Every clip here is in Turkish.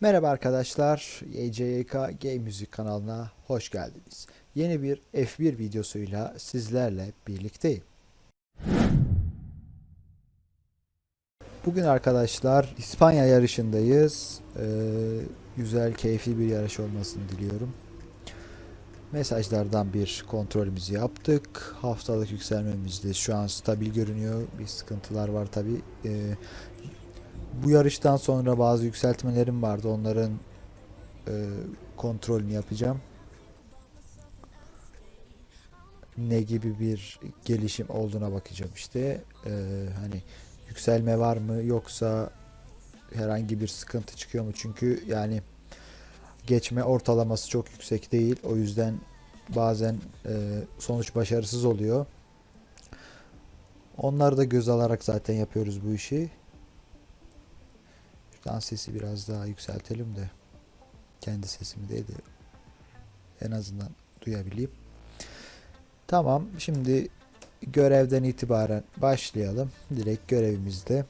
Merhaba arkadaşlar, YCYK Game Müzik kanalına hoş geldiniz. Yeni bir F1 videosuyla sizlerle birlikteyim. Bugün arkadaşlar İspanya yarışındayız. Ee, güzel, keyifli bir yarış olmasını diliyorum. Mesajlardan bir kontrolümüzü yaptık. Haftalık yükselmemizde şu an stabil görünüyor. Bir sıkıntılar var tabi. Bu yarıştan sonra bazı yükseltmelerim vardı. Onların e, kontrolünü yapacağım. Ne gibi bir gelişim olduğuna bakacağım işte. E, hani yükselme var mı yoksa herhangi bir sıkıntı çıkıyor mu? Çünkü yani geçme ortalaması çok yüksek değil. O yüzden bazen e, sonuç başarısız oluyor. Onları da göz alarak zaten yapıyoruz bu işi. Şuradan sesi biraz daha yükseltelim de kendi sesimi de en azından duyabileyim. Tamam şimdi görevden itibaren başlayalım. Direkt görevimizde.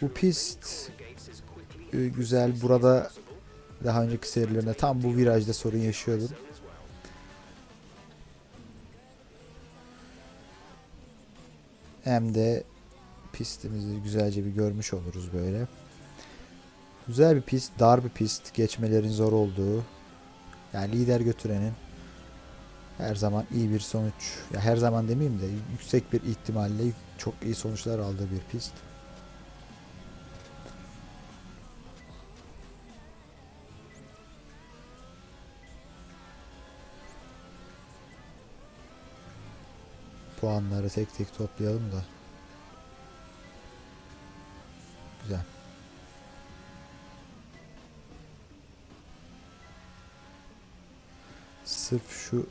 Bu pist e, güzel. Burada daha önceki serilerinde tam bu virajda sorun yaşıyordum. Hem de pistimizi güzelce bir görmüş oluruz böyle. Güzel bir pist, dar bir pist, geçmelerin zor olduğu. Yani lider götürenin her zaman iyi bir sonuç, ya her zaman demeyeyim de yüksek bir ihtimalle çok iyi sonuçlar aldığı bir pist. Puanları tek tek toplayalım da. Güzel. Sırf şu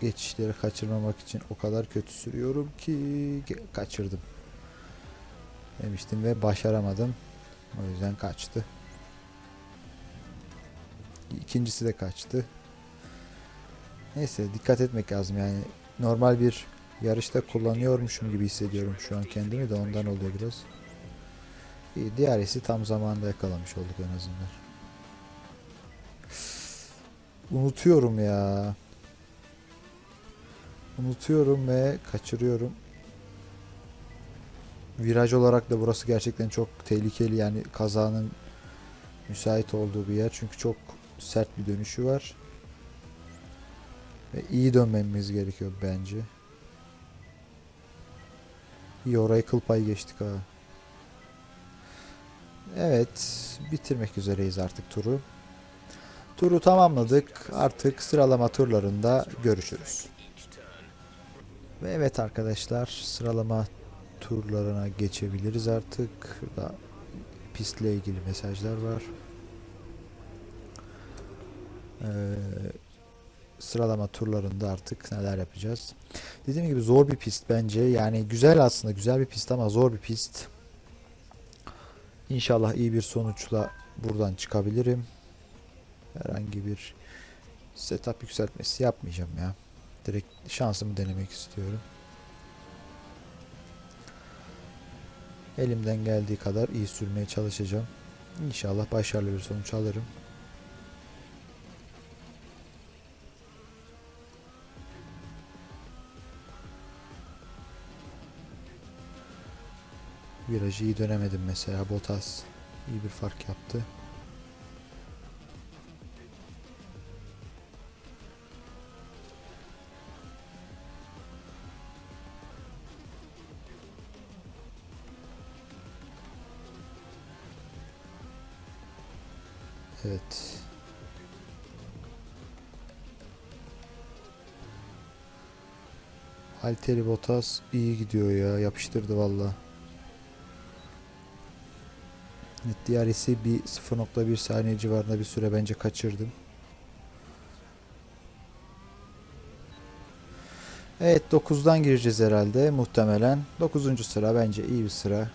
geçişleri kaçırmamak için o kadar kötü sürüyorum ki kaçırdım. Demiştim ve başaramadım. O yüzden kaçtı. İkincisi de kaçtı. Neyse dikkat etmek lazım yani. Normal bir yarışta kullanıyormuşum gibi hissediyorum şu an kendimi de ondan oluyor biraz. İyi, diğerisi tam zamanında yakalamış olduk en azından. Unutuyorum ya. Unutuyorum ve kaçırıyorum. Viraj olarak da burası gerçekten çok tehlikeli yani kazanın müsait olduğu bir yer çünkü çok sert bir dönüşü var. Ve iyi dönmemiz gerekiyor bence. İyi orayı kıl geçtik ha. Evet, bitirmek üzereyiz artık turu. Turu tamamladık. Artık sıralama turlarında görüşürüz. Ve evet arkadaşlar, sıralama turlarına geçebiliriz artık. Burada pistle ilgili mesajlar var. Ee, sıralama turlarında artık neler yapacağız. Dediğim gibi zor bir pist bence. Yani güzel aslında güzel bir pist ama zor bir pist. İnşallah iyi bir sonuçla buradan çıkabilirim. Herhangi bir setup yükseltmesi yapmayacağım ya. Direkt şansımı denemek istiyorum. Elimden geldiği kadar iyi sürmeye çalışacağım. İnşallah başarılı bir sonuç alırım. Virajı iyi dönemedim mesela. Bottas iyi bir fark yaptı. Evet. Alteri Bottas iyi gidiyor ya. Yapıştırdı valla. Diğerisi bir 0.1 saniye civarında bir süre bence kaçırdım. Evet 9'dan gireceğiz herhalde muhtemelen. 9. sıra bence iyi bir sıra.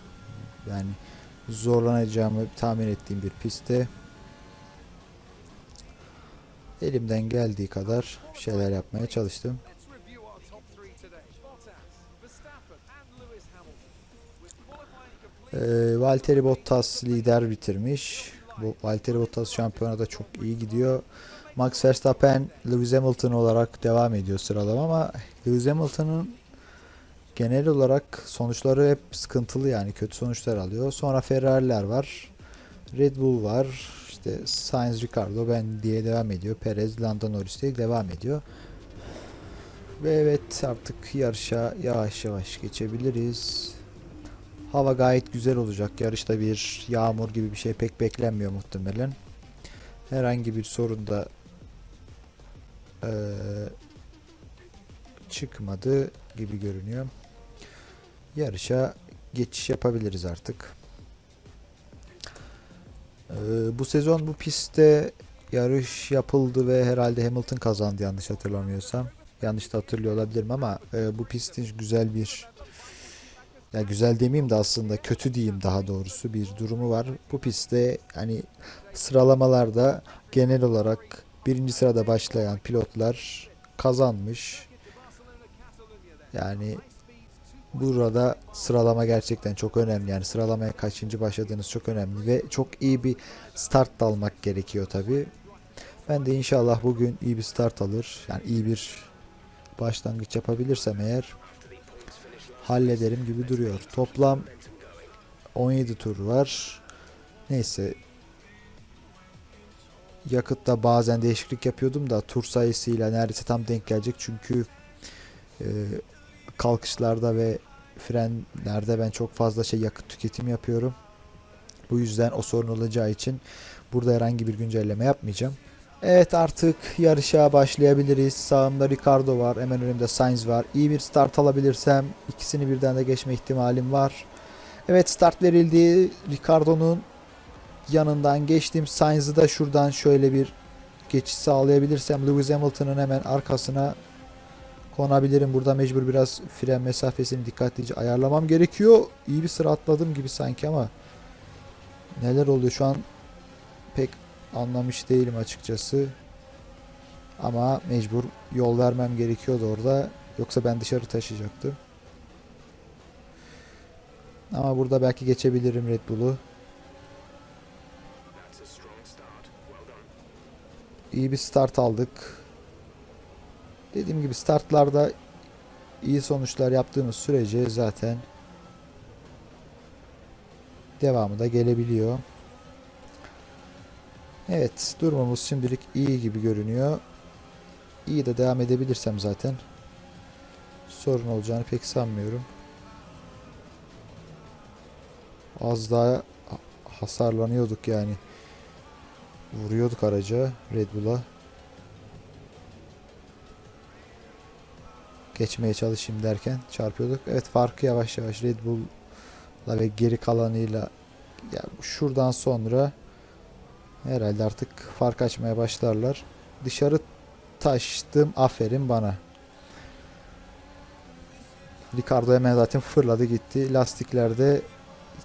Yani zorlanacağımı tahmin ettiğim bir pistte. Elimden geldiği kadar şeyler yapmaya çalıştım. Ee, Valtteri Bottas lider bitirmiş. Bu Valtteri Bottas şampiyonada çok iyi gidiyor. Max Verstappen, Lewis Hamilton olarak devam ediyor sıralama ama Lewis Hamilton'ın genel olarak sonuçları hep sıkıntılı yani kötü sonuçlar alıyor. Sonra Ferrari'ler var. Red Bull var. İşte Sainz, Ricardo ben diye devam ediyor. Perez, Lando Norris diye devam ediyor. Ve evet artık yarışa yavaş yavaş geçebiliriz. Hava gayet güzel olacak. Yarışta bir yağmur gibi bir şey pek beklenmiyor muhtemelen. Herhangi bir sorun da eee, çıkmadı gibi görünüyor. Yarışa geçiş yapabiliriz artık. Eee, bu sezon bu pistte yarış yapıldı ve herhalde Hamilton kazandı yanlış hatırlamıyorsam. Yanlış da hatırlıyor olabilirim ama eee, bu pistin güzel bir ya güzel demeyeyim de aslında kötü diyeyim daha doğrusu bir durumu var. Bu pistte hani sıralamalarda genel olarak birinci sırada başlayan pilotlar kazanmış. Yani burada sıralama gerçekten çok önemli. Yani sıralamaya kaçıncı başladığınız çok önemli ve çok iyi bir start da almak gerekiyor tabi. Ben de inşallah bugün iyi bir start alır. Yani iyi bir başlangıç yapabilirsem eğer hallederim gibi duruyor. Toplam 17 tur var. Neyse. Yakıtta bazen değişiklik yapıyordum da tur sayısıyla neredeyse tam denk gelecek. Çünkü e, kalkışlarda ve frenlerde ben çok fazla şey yakıt tüketim yapıyorum. Bu yüzden o sorun olacağı için burada herhangi bir güncelleme yapmayacağım. Evet artık yarışa başlayabiliriz. Sağımda Ricardo var. Hemen önümde Sainz var. İyi bir start alabilirsem ikisini birden de geçme ihtimalim var. Evet start verildi. Ricardo'nun yanından geçtim. Sainz'ı da şuradan şöyle bir geçiş sağlayabilirsem Lewis Hamilton'ın hemen arkasına konabilirim. Burada mecbur biraz fren mesafesini dikkatlice ayarlamam gerekiyor. İyi bir sıra atladım gibi sanki ama neler oluyor şu an pek anlamış değilim açıkçası. Ama mecbur yol vermem gerekiyordu orada. Yoksa ben dışarı taşıyacaktım. Ama burada belki geçebilirim Red Bull'u. İyi bir start aldık. Dediğim gibi startlarda iyi sonuçlar yaptığımız sürece zaten devamı da gelebiliyor. Evet, durumumuz şimdilik iyi gibi görünüyor. İyi de devam edebilirsem zaten sorun olacağını pek sanmıyorum. Az daha ha- hasarlanıyorduk yani. Vuruyorduk araca Red Bull'a. Geçmeye çalışayım derken çarpıyorduk. Evet farkı yavaş yavaş Red Bull'la ve geri kalanıyla ya şuradan sonra Herhalde artık fark açmaya başlarlar. Dışarı taştım. Aferin bana. Ricardo hemen zaten fırladı gitti. Lastiklerde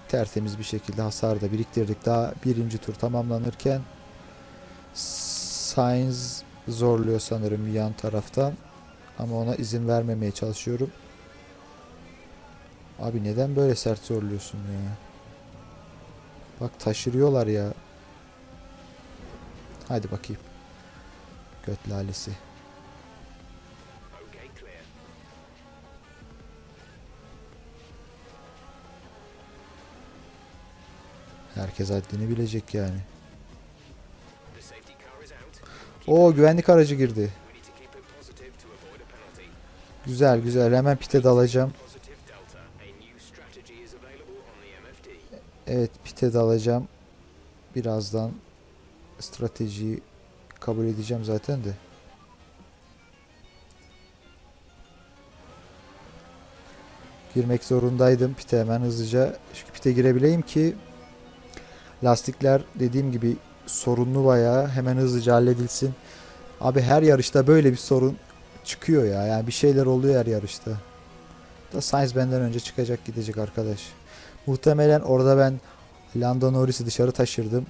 tertemiz bir şekilde hasar da biriktirdik. Daha birinci tur tamamlanırken Sainz zorluyor sanırım yan taraftan. Ama ona izin vermemeye çalışıyorum. Abi neden böyle sert zorluyorsun ya? Bak taşırıyorlar ya. Hadi bakayım. Göt lalesi. Herkes haddini bilecek yani. O güvenlik aracı girdi. Güzel güzel hemen pite dalacağım. Evet pite dalacağım. Birazdan stratejiyi kabul edeceğim zaten de. Girmek zorundaydım pite hemen hızlıca. Çünkü pite girebileyim ki lastikler dediğim gibi sorunlu bayağı hemen hızlıca halledilsin. Abi her yarışta böyle bir sorun çıkıyor ya. Yani bir şeyler oluyor her yarışta. Da Sainz benden önce çıkacak gidecek arkadaş. Muhtemelen orada ben Lando Norris'i dışarı taşırdım.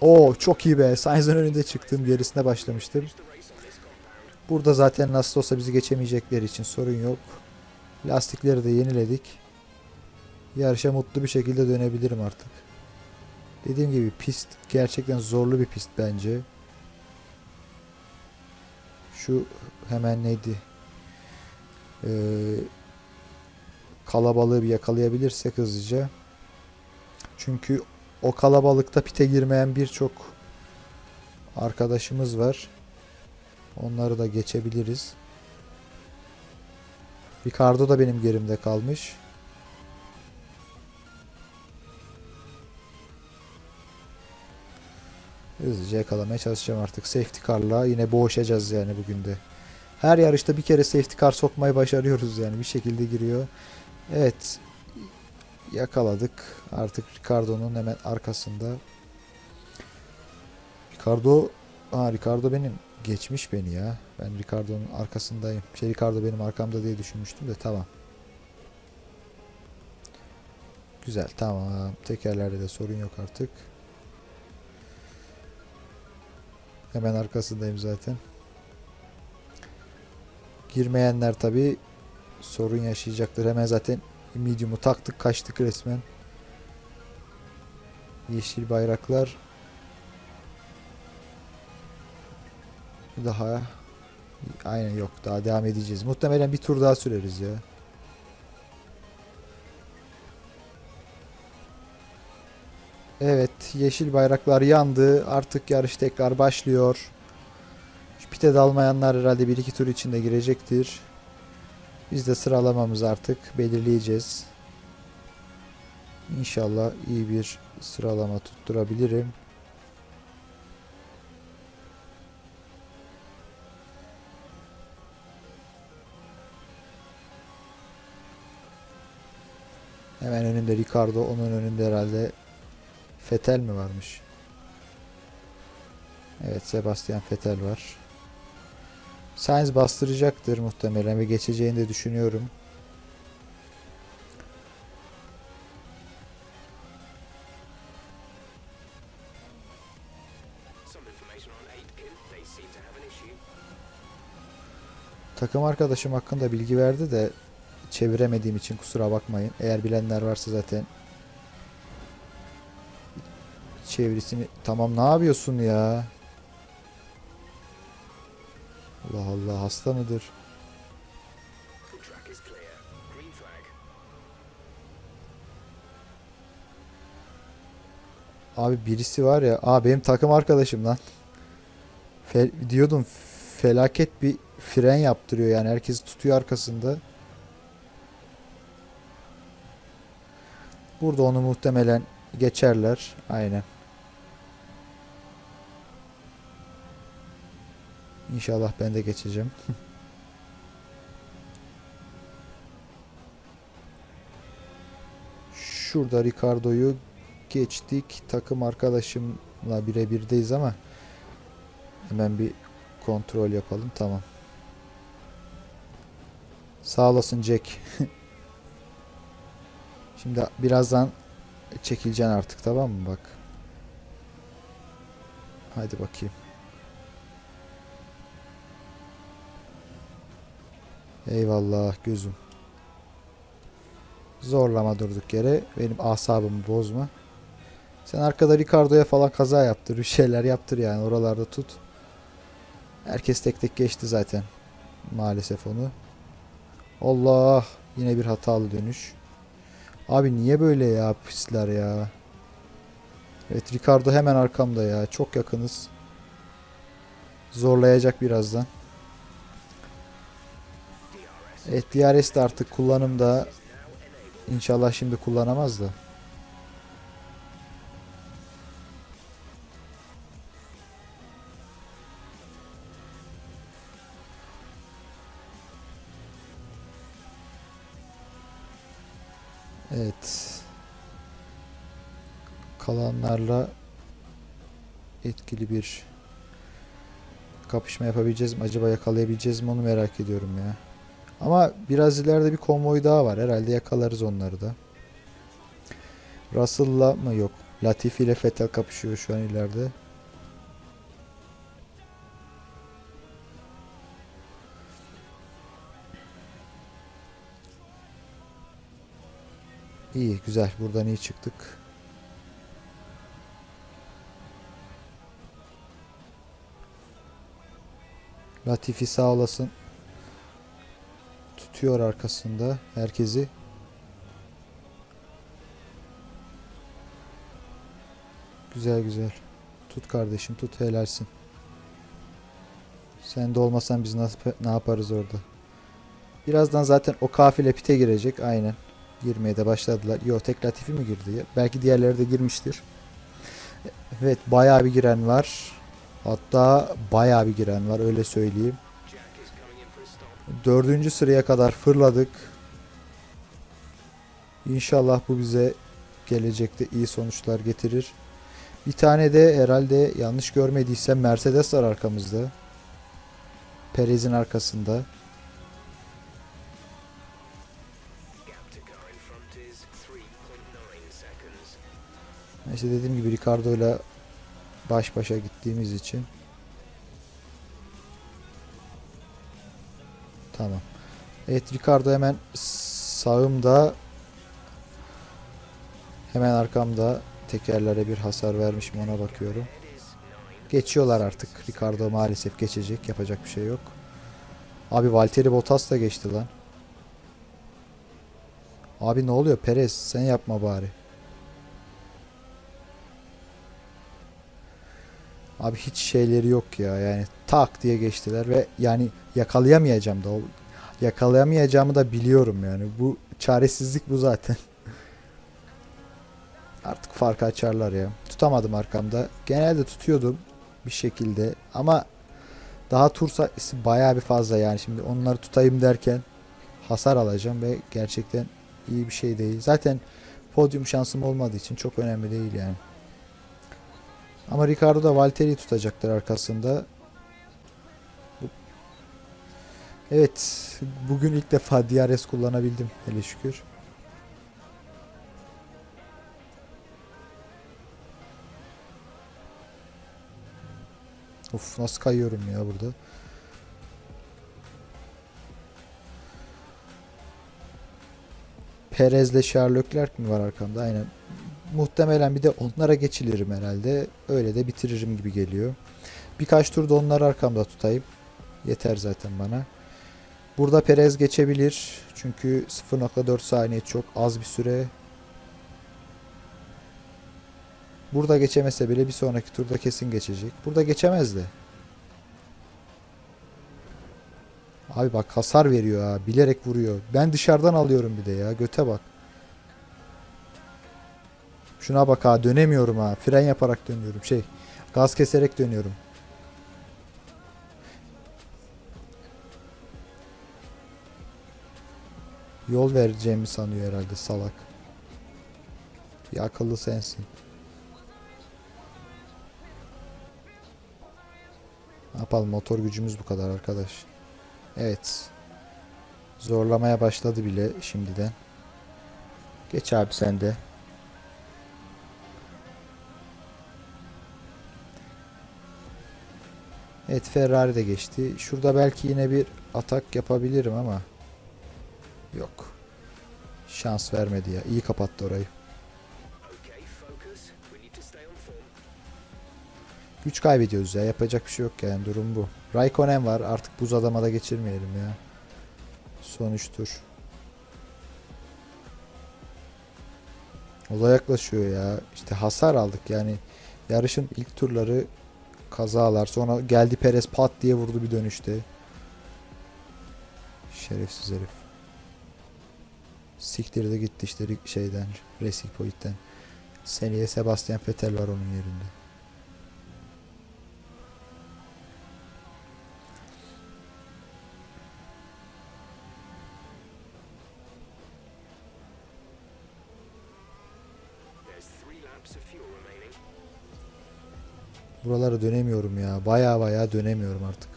Oo çok iyi be. Sainz'ın önünde çıktım. Gerisine başlamıştım. Burada zaten nasıl olsa bizi geçemeyecekleri için sorun yok. Lastikleri de yeniledik. Yarışa mutlu bir şekilde dönebilirim artık. Dediğim gibi pist gerçekten zorlu bir pist bence. Şu hemen neydi? Ee, kalabalığı bir yakalayabilirsek hızlıca. Çünkü o kalabalıkta pite girmeyen birçok arkadaşımız var. Onları da geçebiliriz. Ricardo da benim gerimde kalmış. Hızlıca yakalamaya çalışacağım artık. Safety car'la yine boğuşacağız yani bugün de. Her yarışta bir kere safety car sokmayı başarıyoruz yani bir şekilde giriyor. Evet. Yakaladık. Artık Ricardo'nun hemen arkasında. Ricardo Aa Ricardo benim geçmiş beni ya. Ben Ricardo'nun arkasındayım. Şey Ricardo benim arkamda diye düşünmüştüm de tamam. Güzel tamam. Tekerlerde de sorun yok artık. Hemen arkasındayım zaten. Girmeyenler tabi sorun yaşayacaktır. Hemen zaten medium'u taktık kaçtık resmen. Yeşil bayraklar. Daha aynen yok daha devam edeceğiz. Muhtemelen bir tur daha süreriz ya. Evet yeşil bayraklar yandı. Artık yarış tekrar başlıyor. Şu pite dalmayanlar herhalde 1-2 tur içinde girecektir. Biz de sıralamamızı artık belirleyeceğiz. İnşallah iyi bir sıralama tutturabilirim. Hemen önümde Ricardo, onun önünde herhalde Fetel mi varmış? Evet, Sebastian Fetel var. Sainz bastıracaktır muhtemelen ve geçeceğini de düşünüyorum. Some information on 8 pin. They seem to have an issue. Takım arkadaşım hakkında bilgi verdi de çeviremediğim için kusura bakmayın. Eğer bilenler varsa zaten çevirisini tamam ne yapıyorsun ya? Allah Allah hasta mıdır? Abi birisi var ya. Aa benim takım arkadaşım lan. Fe- diyordum felaket bir fren yaptırıyor yani herkesi tutuyor arkasında. Burada onu muhtemelen geçerler. Aynen. İnşallah ben de geçeceğim. Şurada Ricardo'yu geçtik. Takım arkadaşımla birebirdeyiz ama hemen bir kontrol yapalım. Tamam. Sağ olasın Jack. Şimdi birazdan çekileceksin artık tamam mı bak. Hadi bakayım. Eyvallah gözüm. Zorlama durduk yere. Benim asabımı bozma. Sen arkada Ricardo'ya falan kaza yaptır. Bir şeyler yaptır yani. Oralarda tut. Herkes tek tek geçti zaten. Maalesef onu. Allah. Yine bir hatalı dönüş. Abi niye böyle ya pisler ya. Evet Ricardo hemen arkamda ya. Çok yakınız. Zorlayacak birazdan. Evet DRS de artık kullanımda. İnşallah şimdi kullanamaz da. Evet. Kalanlarla etkili bir kapışma yapabileceğiz mi? Acaba yakalayabileceğiz mi onu merak ediyorum ya. Ama biraz ileride bir konvoy daha var. Herhalde yakalarız onları da. Russell'la mı yok? Latifi ile Vettel kapışıyor şu an ileride. İyi güzel buradan iyi çıktık. Latifi sağ olasın. Tutuyor arkasında herkesi. Güzel güzel. Tut kardeşim tut helalsin. Sen de olmasan biz nasıl ne yaparız orada? Birazdan zaten o kafile pite girecek aynen. Girmeye de başladılar. Yo tek Latifi mi girdi ya? Belki diğerleri de girmiştir. Evet bayağı bir giren var. Hatta bayağı bir giren var öyle söyleyeyim. Dördüncü sıraya kadar fırladık. İnşallah bu bize gelecekte iyi sonuçlar getirir. Bir tane de herhalde yanlış görmediysem Mercedes var arkamızda. Perez'in arkasında. Gap to car in front is 3.9 seconds. İşte dediğim gibi Ricardo ile baş başa gittiğimiz için. Tamam. Evet Ricardo hemen sağımda hemen arkamda tekerlere bir hasar vermiş mi ona bakıyorum. Head is 9. Geçiyorlar artık. Ricardo maalesef geçecek. Yapacak bir şey yok. Abi Valtteri Bottas da geçti lan. Abi ne oluyor Perez? Sen yapma bari. Abi hiç şeyleri yok ya. Yani tak diye geçtiler ve yani yakalayamayacağım da. Yakalayamayacağımı da biliyorum yani. Bu çaresizlik bu zaten. Artık farkı açarlar ya. Tutamadım arkamda. Genelde tutuyordum bir şekilde ama daha tur sayısı bayağı bir fazla yani şimdi onları tutayım derken hasar alacağım ve gerçekten iyi bir şey değil. Zaten podyum şansım olmadığı için çok önemli değil yani. Ama Ricardo da Valtteri'yi tutacaktır arkasında. Evet, bugün ilk defa DRS kullanabildim hele şükür. Of nasıl kayıyorum ya burada. Perez'le Charles Leclerc mi var arkamda? Aynen. Muhtemelen bir de onlara geçilirim herhalde. Öyle de bitiririm gibi geliyor. Birkaç tur da onları arkamda tutayım. Yeter zaten bana. Burada Perez geçebilir. Çünkü 0.4 saniye çok az bir süre. Burada geçemese bile bir sonraki turda kesin geçecek. Burada geçemez de. Abi bak hasar veriyor ha. Bilerek vuruyor. Ben dışarıdan alıyorum bir de ya. Göte bak. Şuna bak ha. Dönemiyorum ha. Fren yaparak dönüyorum. Şey. Gaz keserek dönüyorum. Yol vereceğimi sanıyor herhalde salak. Bir akıllı sensin. Ne yapalım motor gücümüz bu kadar arkadaş. Evet. Zorlamaya başladı bile şimdiden. Geç abi sen de. Evet Ferrari de geçti. Şurada belki yine bir atak yapabilirim ama yok. Şans vermedi ya. İyi kapattı orayı. Güç kaybediyoruz ya. Yapacak bir şey yok yani. Durum bu. Raikkonen var. Artık buz adama da geçirmeyelim ya. Son 3 tur. O da yaklaşıyor ya. İşte hasar aldık yani. Yarışın ilk turları kazalar. Sonra geldi Perez pat diye vurdu bir dönüşte. Şerefsiz herif. Siktirdi gitti işte şeyden. Racing Point'ten. Seneye Sebastian Vettel var onun yerinde. Buralara dönemiyorum ya. Baya baya dönemiyorum artık.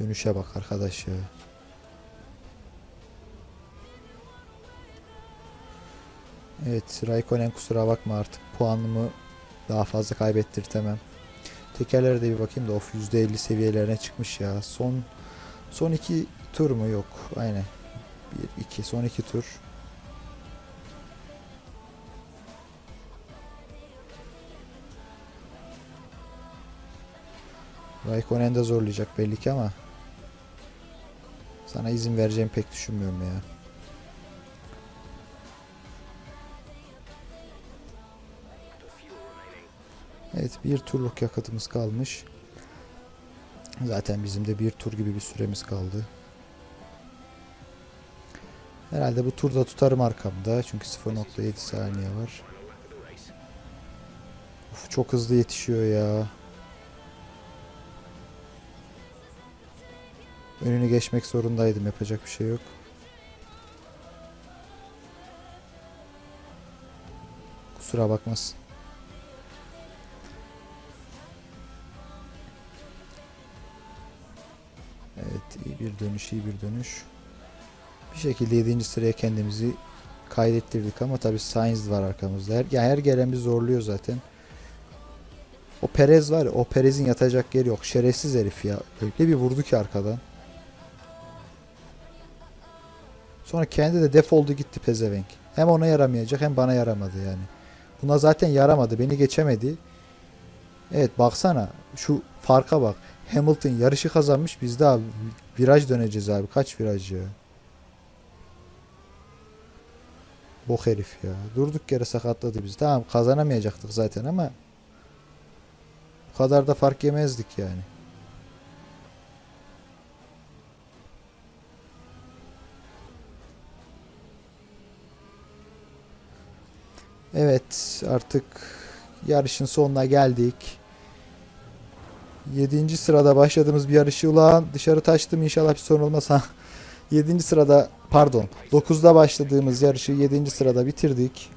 Dönüşe bak arkadaş ya. Evet Raikkonen kusura bakma artık puanımı daha fazla kaybettirtemem. Tekerlere de bir bakayım da of %50 seviyelerine çıkmış ya. Son son iki tur mu yok? Aynen. 1 2 son iki tur. Raikkonen de zorlayacak belli ki ama sana izin vereceğimi pek düşünmüyorum ya. Evet bir turluk yakıtımız kalmış. Zaten bizim de bir tur gibi bir süremiz kaldı. Herhalde bu turda tutarım arkamda. Çünkü 0.7 saniye var. Of, çok hızlı yetişiyor ya. Önünü geçmek zorundaydım. Yapacak bir şey yok. Kusura bakmasın. Evet iyi bir dönüş iyi bir dönüş. Bir şekilde 7. sıraya kendimizi kaydettirdik ama tabii Sainz var arkamızda. Her, ya her gelen bir zorluyor zaten. O Perez var ya o Perez'in yatacak yeri yok. Şerefsiz herif ya. Öyle bir vurdu ki arkadan. Sonra kendi de defoldu gitti pezevenk. Hem ona yaramayacak hem bana yaramadı yani. Buna zaten yaramadı. Beni geçemedi. Evet baksana. Şu farka bak. Hamilton yarışı kazanmış. Biz daha viraj döneceğiz abi. Kaç viraj ya? Bok herif ya. Durduk yere sakatladı bizi. Tamam kazanamayacaktık zaten ama bu kadar da fark yemezdik yani. Evet artık yarışın sonuna geldik. 7. sırada başladığımız bir yarışı ulan dışarı taştım inşallah bir sorun olmasa. 7. sırada pardon 9'da başladığımız yarışı 7. sırada bitirdik.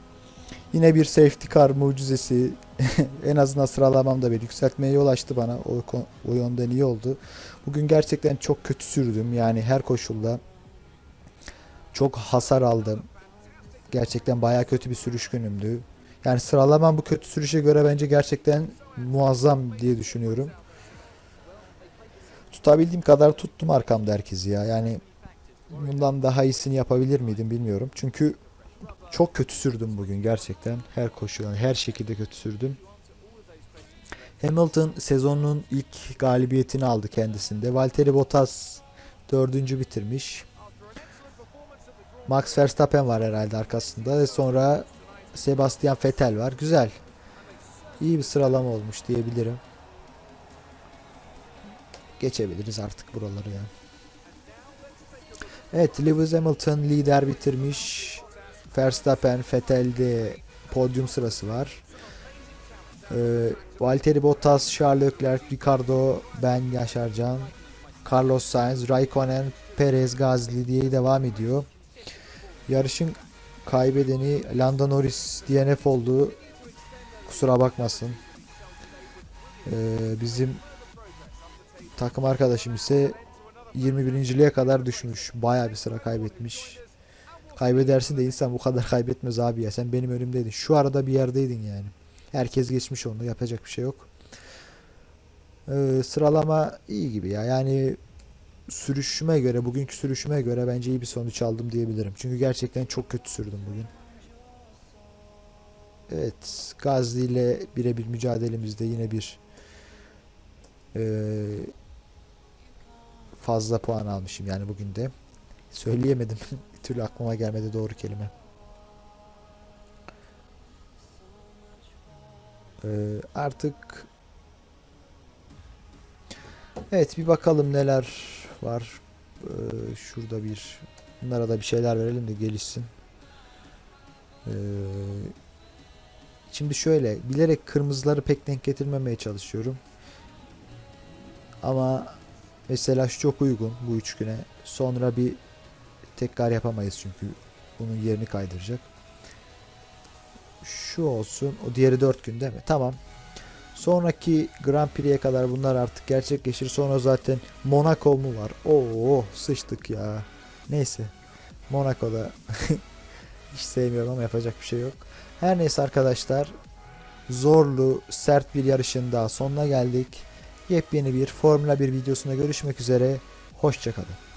Yine bir safety car mucizesi. en azından sıralamam da bir yükseltmeye yol açtı bana. O, o yönden iyi oldu. Bugün gerçekten çok kötü sürdüm. Yani her koşulda çok hasar aldım. Gerçekten bayağı kötü bir sürüş günümdü. Yani sıralamam bu kötü sürüşe göre bence gerçekten muazzam diye düşünüyorum. Tutabildiğim kadar tuttum arkamda herkesi ya. Yani bundan daha iyisini yapabilir miydim bilmiyorum. Çünkü çok kötü sürdüm bugün gerçekten. Her koşu yani her şekilde kötü sürdüm. Hamilton sezonun ilk galibiyetini aldı kendisinde. Valtteri Bottas dördüncü bitirmiş. Max Verstappen var herhalde arkasında. Ve sonra Sebastian Vettel var. Güzel. İyi bir sıralama olmuş diyebilirim. Geçebiliriz artık buraları ya. Evet Lewis Hamilton lider bitirmiş. Verstappen, Vettel'de podyum sırası var. Ee, Valtteri Bottas, Charles Leclerc, Ricardo, ben Yaşarcan, Carlos Sainz, Raikkonen, Perez, Gasly diye devam ediyor. Yarışın kaybedeni Lando Norris DNF oldu. Kusura bakmasın. Ee, bizim takım arkadaşım ise 21.liğe kadar düşmüş. Bayağı bir sıra kaybetmiş. Kaybedersin de insan bu kadar kaybetmez abi ya. Sen benim önümdeydin. Şu arada bir yerdeydin yani. Herkes geçmiş onu. Yapacak bir şey yok. Ee, sıralama iyi gibi ya. Yani sürüşüme göre, bugünkü sürüşüme göre bence iyi bir sonuç aldım diyebilirim. Çünkü gerçekten çok kötü sürdüm bugün. Evet, Gazli ile birebir mücadelemizde yine bir eee, fazla puan almışım yani bugün de. Söyleyemedim. bir türlü aklıma gelmedi doğru kelime. Eee, artık Evet bir bakalım neler var. Ee, şurada bir bunlara da bir şeyler verelim de gelişsin. Ee, şimdi şöyle bilerek kırmızıları pek denk getirmemeye çalışıyorum. Ama mesela şu çok uygun bu üç güne. Sonra bir tekrar yapamayız çünkü bunun yerini kaydıracak. Şu olsun. O diğeri 4 gün değil mi? Tamam. Sonraki Grand Prix'e kadar bunlar artık gerçekleşir. Sonra zaten Monaco mu var? Oo sıçtık ya. Neyse. Monaco'da Hiç sevmiyorum ama yapacak bir şey yok. Her neyse arkadaşlar zorlu, sert bir yarışın daha sonuna geldik. Yepyeni bir Formula 1 videosunda görüşmek üzere. Hoşçakalın.